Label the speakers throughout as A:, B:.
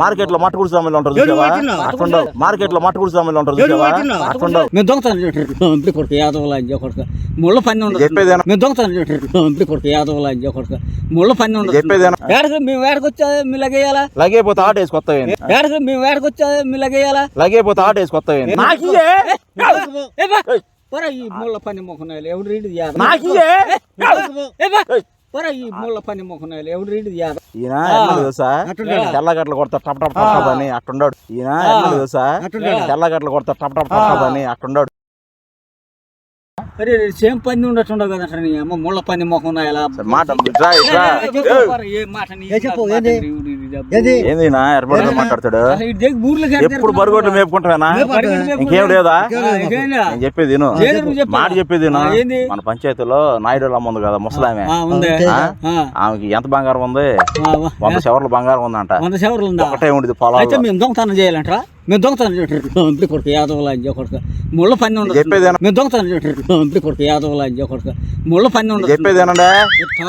A: మార్కెట్లో మట్టుకుడు సామాన్లు ఉంటారు
B: ఎవరు
A: చూసావా? అట్టుండవు. మార్కెట్లో మట్టుకుడు సామాన్లు ఉంటారు
B: ఎవరు
A: చూసావా? అట్టుండవు.
C: మేము దొంగతనం కొడుకు యాదవుల అంజ కొడుకు. ముళ్ళ పని ఉండదు.
A: చెప్పేదేనా?
C: మేము దొంగతనం కొడుకు యాదవుల అంజ కొడుకు. ముళ్ళ పని ఉండదు.
A: చెప్పేదేనా?
C: ఏడకి మేము ఏడకొచ్చా మీ లగేయాలా?
A: లగేపోతే ఆట వేసి కొత్త
C: ఏడకి మేము ఏడకొచ్చా మీ లగేయాలా?
A: లగేపోతే ఆట వేసి కొత్త
C: పొర ఈ ముళ్ళ పని మొక్కున్నాయి ఎవడు రీడి ఈ ముళ్ళ పని రీడి యాద
A: ఈయన తెలుసా? తెల్లగట్ల కొడతా టప్ టప్ టప్ అని అట్టుండాడు. ఈయన తెలుసా? తెల్లగట్ల కొడతా టప్ టప్ టప్ అని అట్టుండాడు.
C: అరే సేమ్ పని ఉండొచ్చుండవు కదా నీ అమ్మ ముళ్ళ పని మొఖం ఎలా
A: మాట
B: ఏంది?
C: నీ
A: మాట్లాడతాడు? ఎప్పుడు బరుగొడ్లు మేపుకుంటావేనా. ఇంకేం లేదా? చెప్పేది. మాట చెప్పేది? మన పంచాయతీలో నాయుడు అమ్మ ఉంది కదా ముసలామె. ఆమెకి ఎంత బంగారం ఉంది. వంద శవర్ల బంగారం ఉందంట.
C: వంద ఉందా?
A: ఒకటే ఉండేది
C: మేము దొంగతనం చేయాలంటారా? మేము దొంగతనం ఇంటి కొడుకు యాదవుల అంజ కొడుకు. ముళ్ళ పని ఉండదు.
A: చెప్పేదేనా?
C: మేము దొంగతనం ఇంటి కొడుకు యాదవుల అంజ కొడుకు. ముళ్ళ పని ఉండదు.
A: చెప్పేదేనండే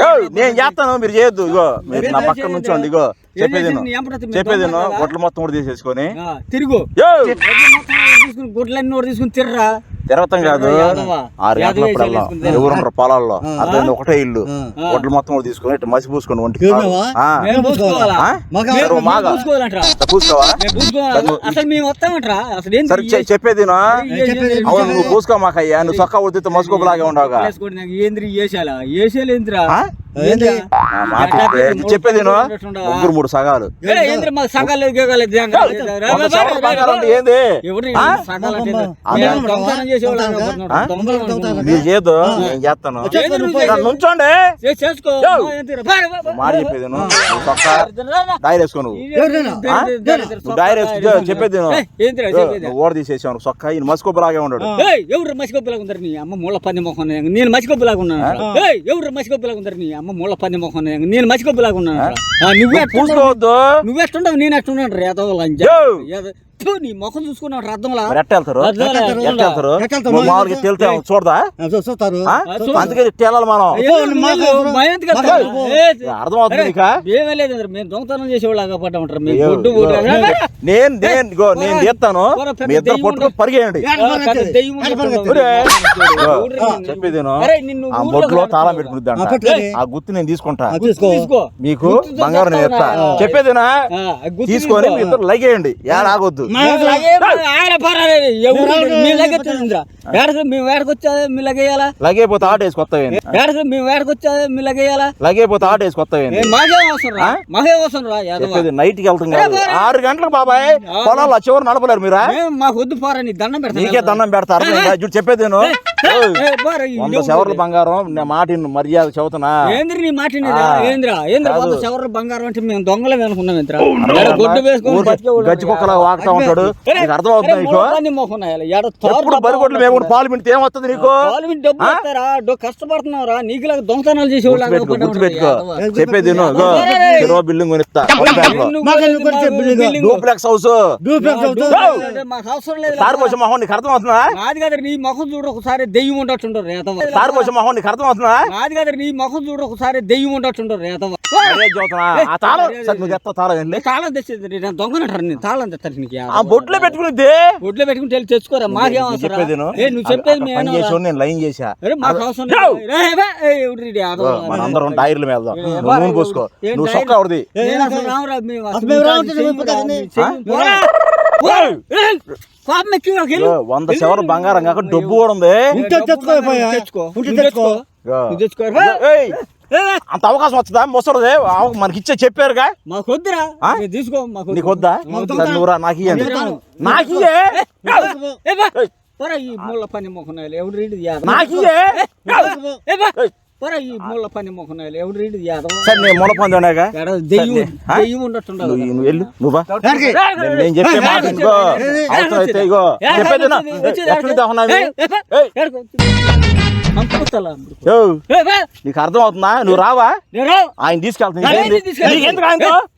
A: ఏయ్, నేను చేస్తాను మీరు చేయొద్దు ఇగో. మీరు నా పక్కన నుంచోండి ఇగో. చెప్పేది విను.
C: నీ ఎంపటి మీ
A: చెప్పేది విను.
C: దొంగ కదా?
A: గొడ్లు మొత్తం కూడా తీసేసుకొని.
C: తిరుగు. తీసుకుని గుడ్లన్నీ కూడా తీసుకుని తిర్రా.
A: తిరగతం కాదు. ఆరు
C: వేసుకుని
A: ఎవరు పొలాల్లో. అదే ఒకటే ఇల్లు.
B: ఆ.
A: గొడ్లు మొత్తం కూడా తీసుకొని ఇట్లా మసి పూసుకొని ఒంటికి చెప్పేది. అవును నువ్వు పూసుకో మాకయ్యా. నువ్వు చొక్కా ఉడితే మసుకోబలాగే ఉండవుగా. చెప్పేది. ముగ్గురు మూడు సగాలు.
C: సగాలు
A: ఏంది?
C: ఎవరు
A: ఆ?
C: సగాలు అంటే
A: ఆ?
C: మేము దొంగతనం చేసేవాళ్ళం
A: ఆ?
C: అనుకుంటున్నాం. దొంగతనం అనుకుంటున్నాం.
A: మీరు చేయొద్దు నేను చేస్తాను
C: ఏంది నువ్వు
A: ఇక్కడ నుంచోండి
C: చే- చేసుకో.
A: యో.
C: మా ఏందిరా? బా, బా, బా.
A: మాట చెప్పేది. నువ్వు డైర్ వేసుకో నువ్వు. డైర్ చెప్పేది ఓడ తీసేసావు చొక్కా ఈయన
C: ఏయ్, ఎవరు మసికొబ్బలాగా ఉందరు నీ అమ్మ ముళ్ళ పంది మొహం నేను. మసికొబ్బలాగా ఉన్నాను ఏయ్, ఎవరు మసికొబ్బలాగా ఉందరు నీ అమ్మ ముళ్ళ పంది మొహం నేను. మసికొబ్బలాగా ఉన్నాను నువ్వే నువ్వెట్టుండవు నేను ఎట్టున్నాను రేదో లంజ
A: యో.
C: ఏదో- ఫు, నీ ముఖం చూసుకున్నావు అర్థంలా
A: మామూలుగా తేలితే చూడదా?
B: చూస్తారు?
A: అందుకే తేలాలి మనం.
C: ఏమీ లేదు మేము దొంగతనం
A: నేను నేను తీస్తాను. మీ ఇద్దరు పట్టుకుని. పరిగేయండి చెప్పేది ఆ. తాళం పెట్టుకుని
B: ఆ,
A: గుర్తు నేను తీసుకుంటా. మీకు బంగారం నేను చెప్పేదినా తీసుకొని
C: తీసుకో.
A: మీ ఇద్దరు లగేయండి. ఏడ లగేపోతే ఆట
C: మేము ఏడకొచ్చా మీ లగేయాలా
A: లగేపోతే ఆట
C: మాకేం అవసరం మాకేం అవసరం రా
A: నైట్కి వెళ్తాం కాదు. ఆరు గంటలకు బాబాయ్ పొలాలు చివరి నడపలేరు మీరా?
C: మాకు వద్దు పోరా నీ దండం
A: నీకే దండం పెడతారు చూడు చెప్పేది నేను. వంద శవర్ల బంగారం నా మాట మర్యాద చెబుతున్నా.
C: ఏంద్రి నీ మాట. ఏంద్రా ఏంద్ర. వంద బంగారం అంటే మేము దొంగలం అనుకున్నాం ఏంద్రా? ఏడ గొడ్డు వేసుకొని
A: వాగుతా ఉంటాడు నీకు నీకు?
C: మొహం
A: ఎప్పుడు బరిగొడ్లు మేము కూడా పాలు పిండితే ఏమవుతుంది నీకు?
C: పాలు విని డబ్బులు ఇస్తారా? డో- కష్టపడుతున్నావురా నీకులాగా దొంగతనాలు చేసేవాళ్ళు
A: గుర్తుపెట్టుకో గుర్తుపెట్టుకో. చెప్పేది బిల్డింగ్ కొనిస్తా? Duplex house.
B: అవుతుంది.
A: తారపోస మొహం నీకు అర్థమవుతుందా?
C: నాది కదా నీ ముఖం చూడు ఒకసారి దెయ్యం ఉండొచ్చుంటారు రేతవ
A: తారపోస మొహం నీకు
C: నాది కదా నీ ముఖం చూడు ఒకసారి దెయ్యం ఉండొచ్చుంటారు రేతవ
A: తాళం? తాళం
C: తెచ్చేది నేను దొంగనంటారు నేను తాళం నీకు.
A: ఆ బొట్లో పెట్టుకునిద్ది
C: ఒడ్లో పెట్టుకుని వెళ్ళి తెచ్చుకోరా మాకేం అవసరం
A: చెప్పేది
C: నువ్వు చెప్పేది
A: నేను లైన్
C: మాకు అవసరం
A: వెళ్దాం.
C: ఏ,
A: నువ్వు నూనె పోసుకో. నువ్వు? సొక్క వంద శవర బంగారం కాక డబ్బు కూడా ఉంది.
B: తెచ్చుకో.
C: తెచ్చుకో.
B: తెచ్చుకో.
A: అంత అవకాశం వస్తుందా ముసరదే మనకి ఇచ్చే చెప్పారుగా
C: మాకు వద్దురా తీసుకో మాకు.
A: నీకు వద్దా నువ్వురా నాకు ఇయ్యండి నాకు
C: ఈ మూల పని మొఖం ఎవడు రీడి
A: నాకు.
C: పోరా, ఈ మూల పని మొఖం ఎవడు రీడి యాదవ
A: సరే నేను మొల పొందానాగా
C: ఎడ దెయ్యం
A: ఆ?
C: దెయ్యం ఉండొచ్చుండవు
A: నువ్వు నువ్వు వెళ్ళు నువ్వు బా.
B: ఎక్కడికి?
A: నేను- నేను చెప్పే మాట ఇదిగో అవసరం అయితే ఇగో చెప్పేది నీకు అర్థం అవుతుందా నువ్వు రావా?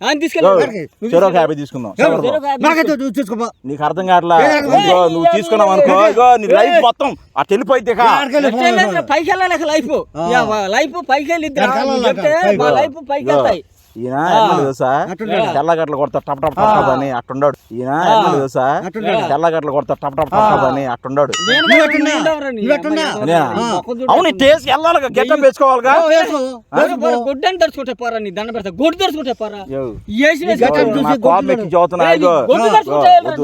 A: ఆయన తీసుకెళ్తా యాభై తీసుకుందాం. నీకు అర్థం కావట్లా? నువ్వు తీసుకున్నావు అనుకో ఇగో నీ లైఫ్ మొత్తం అటు
B: పో.
C: పైకి వెళ్ళలేక లైఫ్ లైఫ్ పైకి వెళ్ళిద్ది
B: వెళ్ళాలి
C: లైఫ్ పైకి వెళ్తాయి.
A: ఈయన తెలుసా? తెల్లగడ్డలు కొడతా టప్ టప్ టప్ టప్ అని అట్టుండాడు. ఈయన తెలుసా? తెల్లగడ్డలు కొడతా టప్ టప్ టప్ టప్ అని అట్టుండాడు.
C: నీ? నీ.
A: అవును టేస్ట్ వెళ్ళాలిగా గెట్టం వేసుకోవాలిగా?
B: ఓ, వేసుకో.
C: పోరా, పోరా, నీ దండ పెడతా. గొడ్డు పోరా.
B: గడ్డం
A: నా కోపం ఎక్కి చదువుతున్నా
C: నీ
A: ఇగో
C: గొడ్డు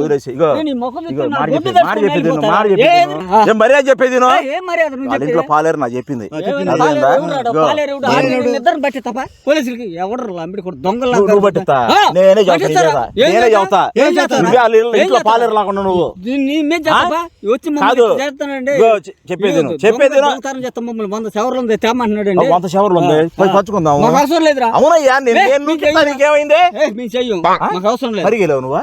A: వదిలేసి ఇగో.
C: నీ నా
A: మాట
C: గొడ్డు
A: చెప్పేది మాట చెప్పేది మర్యాద చెప్పేది వాళ్ళ? ఇంట్లో పాలేరు నాకు చెప్పింది. అదేందా?
C: బట్టి తప్ప. పోలీసులకి ఎవడు కూడా దొంగలు
A: నేనే చెబుతా. నేనే చెబుతా ఇంట్లో పాలేరు లాకుండా నువ్వు?
C: వచ్చి
A: చెప్పేది. చెప్పేది
C: వంద
A: వంద షవర్లు ఉంది. పోయి పంచుకుందాము
C: మాకు అవసరం లేదురా.
A: అవునయ్యా నేను నీకేమైంది?
C: మేము చెయ్యం. మాకు అవసరం లేదు.
A: నువ్వు?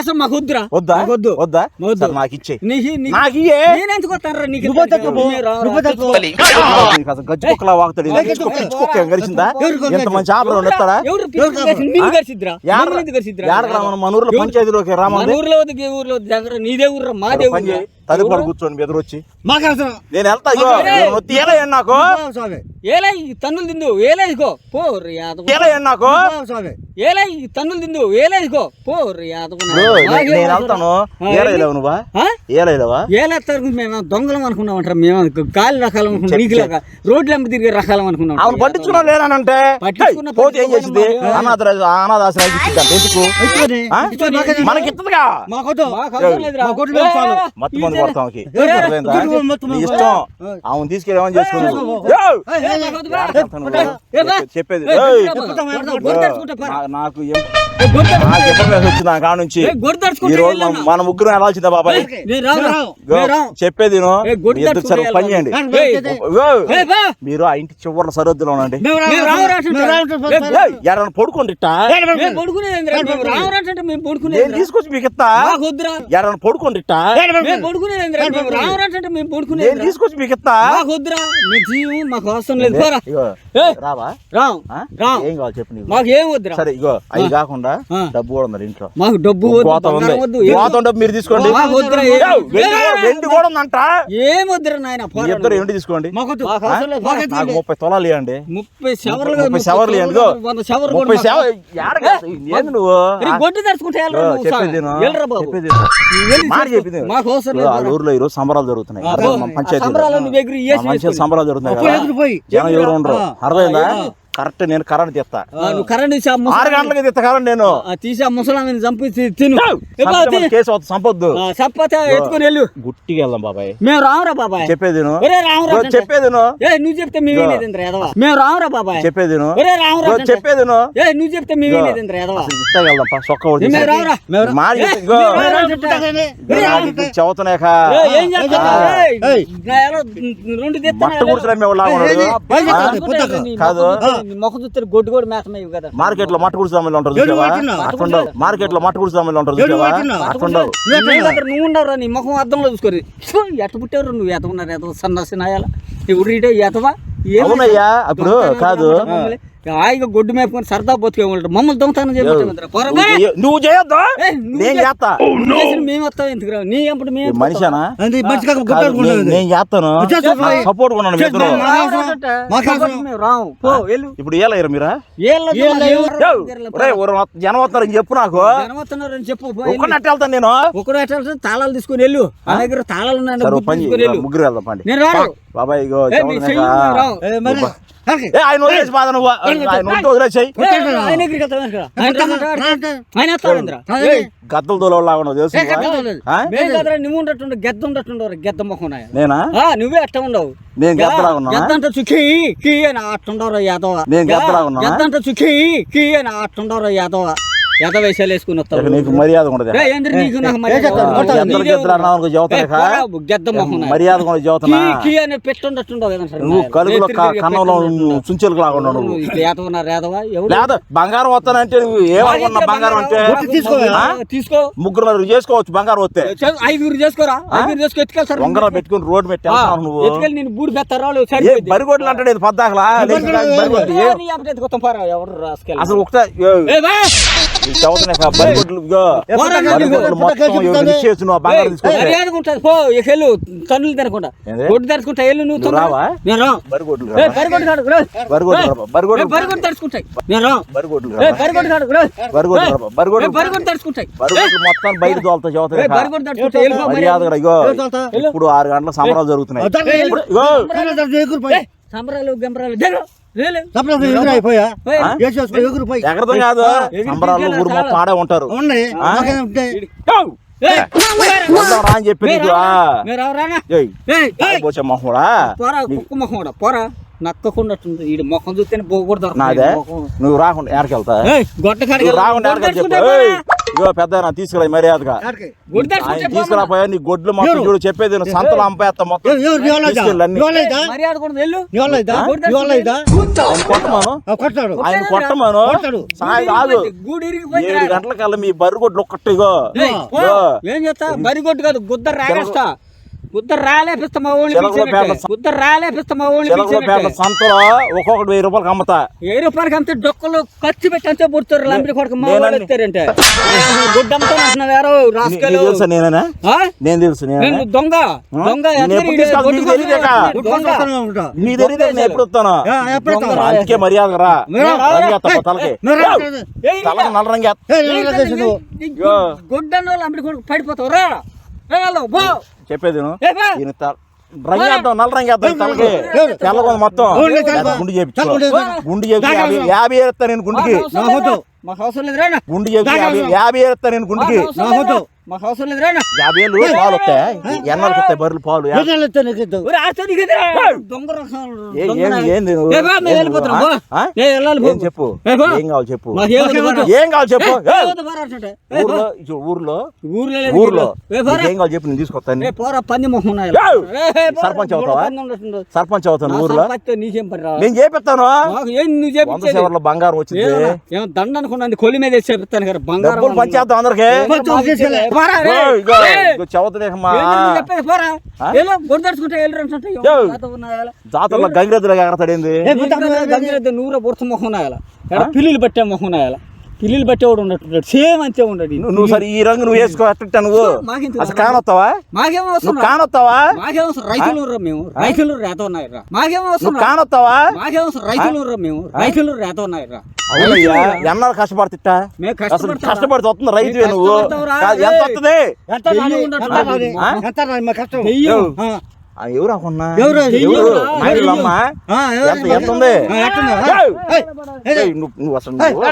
C: అసలు మాకు వద్దురా.
A: వద్దా?
C: వద్దు.
A: వద్దా?
C: వద్దు.
A: నాకు ఇచ్చే
C: నీకు
A: ఇయ్యే?
C: నేను ఎందుకు వస్తానురా నీకు
A: గజ్జి కుక్కలా వాగుతాడు. గజ్జి కుక్క గరిచిందా? ఎంత మంచి ఆపరం
C: ఎవరు పిచ్చి చేసి నిన్ను గరిసిద్దిరా? నిన్ను ఎందుకు గరిసిద్దిరా?
A: యాడకు రామన్న మన ఊర్లో పంచాయతీలోకి
C: మన
A: రామంది
C: ఊర్లో వద్దు, ఈ ఊర్లో వద్దు, దగ్గర నీదే ఊర్రా మాదే
A: పని తదుపరి కూర్చోండి మీ ఎదురొచ్చి. నేను వెళ్తా ఏలయ్య నాకు?
C: ఏలే తన్నులు తిందు. ఏలే ఇదిగో పో
A: ఏలయ్య నాకు?
C: ఏలే ఈ తన్నులు తిందు. పో
A: నేను వెళ్తాను. ఏలయ్యలేవు నువ్వా? ఏలయ్యలేవా
C: ఏలేస్తారు మేము దొంగలం అనుకున్నాం అంటారా. మేము గాలి రకాలం అనుకున్నాం. నీకులాగా రోడ్లు ఎంప తిరిగే రకాలం అనుకున్నాం.
A: అవును పట్టించుకున్నా లేనంటే పోతే ఏం చేసింది? అనాథ ఎందుకు? మనకి ఇస్తుందిగా.
B: మాకొద్దు.
A: మత్తు
B: మొత్తం
A: నీ ఇష్టం అవును తీసుకెళ్ళమని చేసుకుని
B: ఏయ్, ఏయ్, ఏయ్,
C: ఏ, బా.
A: చెప్పేది నాకు ఇబ్బంది ఆ కాడ నుంచి ఈ రోజు. మన- ముగ్గురు వెళ్ళాల్సిందా బాబాయ్. చెప్పేది ఇద్దరు సరే పని చేయండి. మీరు ఆ ఇంటి చివరి సరిహద్దులో ఉండండి ఎవరైనా పడుకోండి తీసుకొచ్చి మీకు ఎవరైనా పడుకోండి
C: అంటే మేము పడుకునేది
A: తీసుకొచ్చి మీకు ఇస్తా.
C: మాకు వద్దురా మీ జీవం మాకు అవసరం లేదు.
A: రావా? ఏం కావాలి చెప్పు
C: మాకు ఏం వద్దురా?
A: సరే ఇగో అవి కాకుండా. డబ్బు కూడా ఉంది ఇంట్లో.
C: మాకు డబ్బు వద్దు
A: డబ్బు మీరు తీసుకోండి. వెండి కూడా- ఉందంట.
C: ఏం వద్దురా నాయన
A: మీ ఇద్దరు ఏంటి తీసుకోండి.
C: మాకు
A: ముప్పై తొలాలు ఇవ్వండి.
C: ముప్పై షవర్లు
A: ముప్పై షవర్లు ఇవ్వండి. ఇగో.
C: వంద షవర్లు
A: ముప్పై
C: కూడా
A: సేవ
C: మాకు-
A: ఏంది నువ్వు?
C: గొడ్డు
A: చెప్పేది చెప్పేది
C: మాకు అవసరం లేదు.
A: ఊర్లో ఈరోజు సంబరాలు జరుగుతున్నాయి. పంచాయతీలో.
C: సంబరాలు
A: జరుగుతున్నాయి జనం ఎవరు ఉండరు. అర్థమైందా? కరెక్ట్ నేను కరెంట్ తీస్తా
C: ఆ, నువ్వు కరెంట్ తీసి
A: ఆరు గంటలకి తీస్తా కరెంట్ నేను
C: ఆ, తీసి ఆ ముసలాన్ని చంపి తిను.
A: కేసు సంపొద్దు
C: ఎత్తుకొని వెళ్ళు
A: గుట్టికి వెళ్దాం బాబాయ్
C: మేము రామురా బాబాయ్
A: చెప్పేది చెప్పేది
C: నువ్వు చెప్తే మేము మేము రామురా బాబాయ్
A: చెప్పేది చెప్పేది
C: నువ్వు చెప్తే
A: ఇది చదువుతున్నాక
C: రెండు.
A: కాదు.
C: మొక్క చూస్తే గొడ్డు కూడా మేతమయ్యి కదా.
A: మార్కెట్లో మట్ట గుడిసెలు అమ్మే ఉంటారు చూసావా?
B: వాటినా?
A: అట్లుండవు మార్కెట్లో మట్ట గుడిసెలు అమ్మే ఉంటారు చూసావా?
C: దగ్గర నువ్వు ఉండవురా నీ ముఖం అద్దంలో చూసుకోరు. ఎట్ట పుట్టారు నువ్వు? ఎతవున్నారు ఎతవ సన్నాసి నాయాల. ఇప్పుడు ఇటే ఎతవా
A: అవునయ్యా అప్పుడు కాదు.
C: హాయిగా గొడ్డు మేపుకొని సరదా బతికే వాళ్ళు మమ్మల్ని దొంగతనం చేయమంటారు
A: నువ్వు చేయొద్దు నేను చేస్తా.
C: మేము వస్తాం ఎందుకు నీ ఎప్పుడు
A: ఈ
C: మేము
A: మనిషేనా?
B: అది మంచి కాక
A: కాదు,
B: గుట్టాడుకుంటుంది
A: నేను- నేను చేస్తాను. సపోర్ట్ కొన్నాను
C: పో వెళ్ళు.
A: ఇప్పుడు ఏలయ్యారు మీరా? జనం వస్తున్నారని చెప్పు నాకు.
C: జనం చెప్పు.
A: ఒక్కనట్టు వెళ్తాను నేను.
C: వెళ్తాడు? తాళాలు తీసుకొని వెళ్ళు. నా దగ్గర తాళాలు ఉన్నాయండి, వెళ్ళు.
A: ముగ్గురు వెళ్దాం పండి.
C: నేను రాను.
A: బాబాయ్ ఆయన వదిలేసి బాధ నువ్వు ఆయన వద్దు వదిలేసేయ్ గద్దలు ఉన్నావు తెలుసు
C: గెద్ద ఉండట్టుండవు గెద్ద మొహం.
A: నేనా?
C: ఆ నువ్వే అట్ట ఉండవు
A: నేను గద్దలాగా
C: చుఖి కీ అని అట్టుండవు యాదవ.
A: నేను గద్దలాగా
C: చుఖి కీ అని అట్టుండవు యాదవ. యాదవ వేషాలు వేసుకుని వస్తావు
A: నీకు మర్యాద ఉండదు
C: నీకు నాకు మర్యాద
A: కూడా
C: కీ అని పెట్టుండట్టుండవు
A: నువ్వు. కలుగులో కన్నంలో నువ్వు
C: ఎవడు
A: లేదా బంగారం వస్తానంటే నువ్వు ఏమనుకున్నా బంగారం అంటే
B: తీసుకో.
C: తీసుకో
A: ముగ్గురు నలుగురు చేసుకోవచ్చు బంగారం వస్తే
C: ఐదుగురు చేసుకోరా ఐదుగురు చేసుకు ఎత్తుకెళ్తారు
A: ఉంగరం పెట్టుకుని రోడ్డు పెట్టి నువ్వు
C: ఎత్తుకెళ్ళి నేను బూడి పెత్తారా
A: ఏ బరిగొడ్లు అంటాడు ఇది పద్దాకలా అసలు ఒకటే! చదువుతున్నా మొత్తం. ఇచ్చేసి నువ్వు బంగారం
C: పో వెళ్ళు కన్నులు తినకుండా? గొడ్డు తెరుచుకుంటా వెళ్ళు నువ్వు
A: రావా?
C: నేను
A: బరిగొడ్లు. బరిగొడ్లు బరిగొడ్లు
C: తెరుచుకుంటాయి నేను
A: బరిగొడ్లు. బరిగొడ్లు బరిగొడ్లు.
C: తెరుచుకుంటాయి
A: బరిగొడ్లు మొత్తం బయట చదువుతున్నా
C: తెరుచుకుంటాయి.
A: మర్యాదగా ఇగో? ఇప్పుడు ఆరు గంటల సంబరాలు జరుగుతున్నాయి.
C: సంబరాలు గంబరాలు.
A: కాదు. సంబరాలు ఊరు మొత్తం ఆడే ఉంటారు. అని చెప్పి
C: కుక్క పోరా. మొఖం చూస్తేనే పోకూడదు.
A: నాదే? నువ్వు రాకుండా ఎక్కడికి వెళ్తా రాకుండా ఇగో పెద్ద తీసుకురా మర్యాదగా. ఆయన తీసుకురాపోయా నీ గొడ్లు మొత్తం? చూడు చెప్పేది సంతలో అంపేస్తా మొత్తం? ఆయన కొట్టమాను
B: ఆ, కొట్టాడు
A: ఆయన కొట్టమాను
B: కొట్టాడు.
A: సాయి కాదు. ఏడు గంటలకల్లా మీ బర్రు గొడ్లు ఒక్కటి ఇగో.
C: ఏయ్, పో.
A: ఇగో.
C: ఏం చేస్తా? బరిగొట్టు కాదు గుద్ద రాగేస్తా రాలేపిస్తా మా రాలేపిస్తా మా.
A: సంతలో ఒక్కొక్కటి వెయ్యి రూపాయలకి అమ్ముతా
C: ఏ రూపాయలకి అంతే డొక్కలు ఖర్చు పెట్టి అంతే పుడతారు కొడుకు మా వాళ్ళు
A: నేనండి.
C: ఎత్తారంటే గుడ్డ రాసుకెళ్ళు
A: తెలుసా నేనేనా? నేను తెలుసు నేనే
C: దొంగ దొంగ? గొడ్డు.
A: నీ తెలియదు నేను ఎప్పుడు వస్తాను. అందుకే మర్యాద రా తలకి తలకి నల్ల రంగే
C: కొడుకు పడిపోతావు రా.
A: చెప్పేది. ఈయన రంగేద్దాం నల్ల రంగేద్దాం తలకి.
B: ఎవరు?
A: తెల్లగొంది మొత్తం. గుండు చేపించు
B: గుండు
C: చేపించు.
A: యాభై యాభై ఏరుతా నేను గుండుకి.
B: వద్దు.
A: గుండు చేపించి యాభై యాభై ఏరుతా నేను గుండుకి.
C: మాకు అవసరం లేదు. రానా
A: యాభై ఏళ్ళు పాలు వస్తాయి ఎన్నాళ్ళకి వస్తాయి బర్రెలు పాలు?
B: ఏ.
A: చెప్పు? కావాలి చెప్పు?
C: ఏం
A: కావాలి చెప్పు. ఊర్లో ఊర్లో?
C: ఏ,
A: కావాలి చెప్పు నేను తీసుకొస్తాను
C: పంది మొహం
A: సర్పంచ్ అవుతావా? సర్పంచ్ అవుతాను ఊర్లో? నేను చేపిస్తాను. వంద బంగారం వచ్చింది.
C: దండ అనుకున్నాను కొలి మీద కదా బంగారం
A: పంచేద్దాం అందరికి. జాతరలో గంగిరెద్దులు ఎగరతాడేంది
C: నూర బుర్త మొహం పిల్లులు పట్టే మొహం పిల్లులు పట్టేవాడు ఉన్నట్టు సేమ్ అంతే ఉండడు
A: నువ్వు నువ్వు సరే ఈ రంగు నువ్వు వేసుకో అట్ట నువ్వు. అసలు కానొస్తావా
C: మాకేం
A: నువ్వు
C: అవసరం రా?
A: కానొస్తావా
C: మాకేం అవసరం? రైతులు మేము. రైతులు రేత ఉన్నాయి రా. మాకేం అవసరం
A: నువ్వు
C: రా?
A: కానొస్తావా
C: మాకేం అవసరం? రైతులు మేము. రైతులు రేత ఉన్నాయి రా.
A: అవునయ్యా. ఎన్నాళ్ళు కష్టపడుతుట్టా?
C: మేము
A: అసలు. కష్టపడి వస్తుంది రైతువే నువ్వు. ఎంత వస్తుంది?
B: ఎంత
A: ఎవరు అమ్మ
B: ఎవరు?
A: ఎంత ఉంది నువ్వు అసలు నువ్వు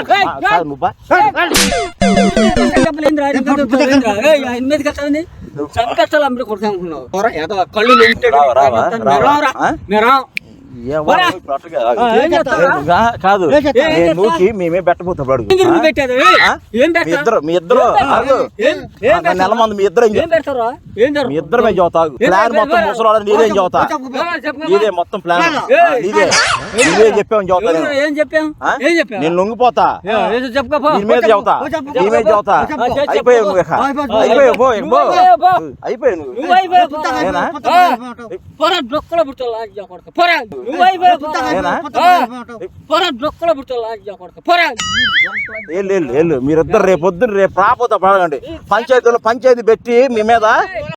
C: అమ్ముడు కొడతానుకున్నావు. పోరా, ఏదో కళ్ళు మేము? మేము
A: కాదు? నువ్వుకి మేమే పెట్టబోతాం అడుగు? ఇద్దరు మీ ఇద్దరు నెల మంది మీ ఇద్దరు మీ ఇద్దరమే చదువుతావు ప్లాన్ మొత్తం ముసలాడని నీదేం చదువుతా నీదే మొత్తం ప్లాన్. నీదే నువ్వే చెప్పావు చదువుతా
C: ఏం
A: నేను లొంగిపోతా. మీద చదువుతా
B: ఓ చెప్పు,
A: నీ మీద చదువుతా. అయిపోయావు నువ్వు.
B: అయిపోయావు.
A: పో,
C: అయిపోయావు,
A: నువ్వు.
C: అయిపోయావు
A: మీరిద్దరు రేపు పొద్దున్న రేపు రాపోతా పడగండి. పంచాయతీలో పంచాయతీ పెట్టి మీ మీద